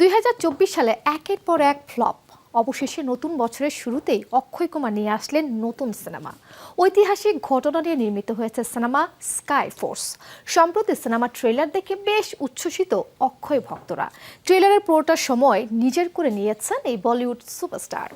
দু হাজার চব্বিশ সালে একের পর এক ফ্লপ। অবশেষে নতুন বছরের শুরুতেই অক্ষয় কুমার নিয়ে আসলেন নতুন সিনেমা। ঐতিহাসিক ঘটনা নিয়ে নির্মিত হয়েছে সিনেমা স্কাই ফোর্স। সম্প্রতি সিনেমা ট্রেলার দেখে বেশ উচ্ছ্বসিত অক্ষয় ভক্তরা। ট্রেলারের পুরোটা সময় নিজের করে নিয়েছেন এই বলিউড সুপারস্টার।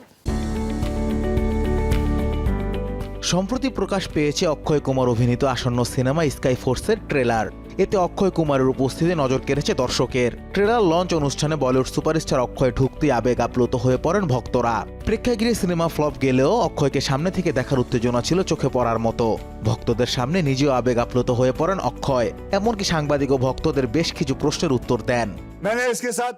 সম্প্রতি প্রকাশ পেয়েছে অক্ষয় কুমার অভিনীত আসন্ন সিনেমা স্কাই ফোর্সের ট্রেলার। এতে অক্ষয় কুমারের উপস্থিতি নজর কেড়েছে দর্শকের। ট্রেলার লঞ্চ অনুষ্ঠানে বলিউড সুপারস্টার অক্ষয় ঢুকতে আবেগ আপ্লুত হয়ে পড়েন ভক্তরা। প্রেক্ষাগৃহে সিনেমা ফ্লপ গেলেও অক্ষয়কে সামনে থেকে দেখার উত্তেজনা ছিল চোখে পড়ার মতো। ভক্তদের সামনে নিজেও আবেগ আপ্লুত হয়ে পড়েন অক্ষয়। এমনকি সাংবাদিক ও ভক্তদের বেশ কিছু প্রশ্নের উত্তর দেন।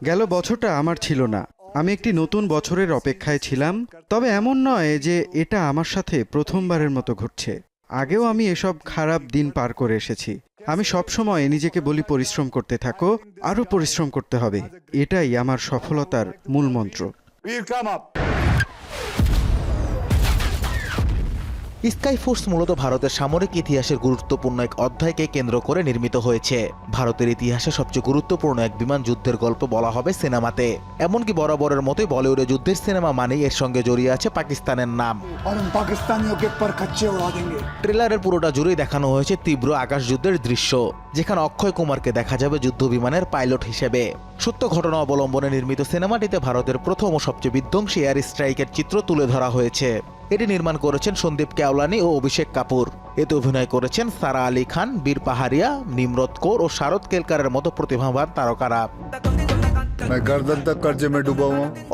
গেল বছরটা আমার ছিল না। আমি একটি নতুন বছরের অপেক্ষায় ছিলাম। তবে এমন নয় যে এটা আমার সাথে প্রথমবারের মতো ঘটছে। আগেও আমি এসব খারাপ দিন পার করে এসেছি। আমি সবসময় নিজেকে বলি পরিশ্রম করতে থাকো, আরও পরিশ্রম করতে হবে। এটাই আমার সফলতার মূল মন্ত্র। স্কাইফোর্স মূলত ভারতের সামরিক ইতিহাসের গুরুত্বপূর্ণ এক অধ্যায়কে কেন্দ্র করে নির্মিত হয়েছে। ভারতের ইতিহাসে সবচেয়ে গুরুত্বপূর্ণ এক বিমান যুদ্ধের গল্প বলা হবে সিনেমাতে। এমনকি বরাবরের মতোই বলিউডে যুদ্ধের সিনেমা মানেই এর সঙ্গে জড়িয়ে আছে পাকিস্তানের নাম। ট্রেলারের পুরোটা জুড়েই দেখানো হয়েছে তীব্র আকাশ যুদ্ধের দৃশ্য যেখানে অক্ষয় কুমারকে দেখা যাবে যুদ্ধ বিমানের পাইলট হিসেবে। সত্য ঘটনা অবলম্বনে নির্মিত সিনেমাটিতে ভারতের প্রথম ও সবচেয়ে বিধ্বংসী এয়ার স্ট্রাইকের চিত্র তুলে ধরা হয়েছে। এটি নির্মাণ করেছেন সন্দীপ কেওলানি ও অভিষেক কাপুর। এতে অভিনয় করেছেন সারা আলী খান বীর পাহাড়িয়া নিমরত কৌর ও শারদ কেলকারের মতো প্রতিভাবান তারকারা।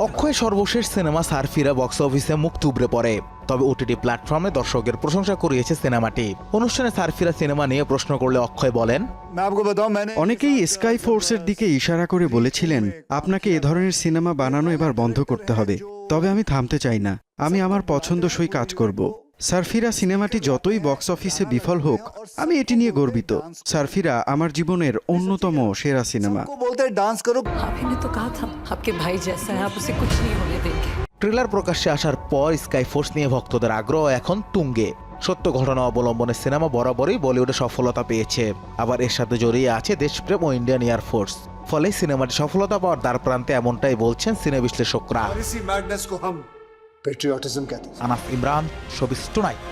অক্ষয় সর্বশেষ সিনেমা সারফিরা বক্স অফিসে মুখ তুবড়ে পড়ে। তবে ওটিটি প্ল্যাটফর্মে দর্শকের প্রশংসা করিয়েছে সিনেমাটি। অনুষ্ঠানে সারফিরা সিনেমা নিয়ে প্রশ্ন করলে অক্ষয় বলেন অনেকেই স্কাই ফোর্সের দিকে ইশারা করে বলেছিলেন আপনাকে এ ধরনের সিনেমা বানানো এবার বন্ধ করতে হবে। তবে আমি থামতে চাই না। আমি আমার পছন্দসই কাজ করব। সারফিরা সিনেমাটি যতই বক্স অফিসে বিফল হোক আমি এটি নিয়ে গর্বিত। সারফিরা আমার জীবনের অন্যতম সেরা সিনেমা। ট্রেলার প্রকাশ্যে আসার পর স্কাই ফোর্স নিয়ে ভক্তদের আগ্রহ এখন তুঙ্গে। সত্য ঘটনা অবলম্বনে সিনেমা বরাবরই বলিউডে সফলতা পেয়েছে। আবার এর সাথে জড়িয়ে আছে দেশপ্রেম ও ইন্ডিয়ান এয়ারফোর্স ফলে সিনেমাটি সফলতা পাওয়ার দ্বার প্রান্তে এমনটাই বলছেন সিনে বিশ্লেষকরা। Patriotism Anaf Imran showbiz tonight.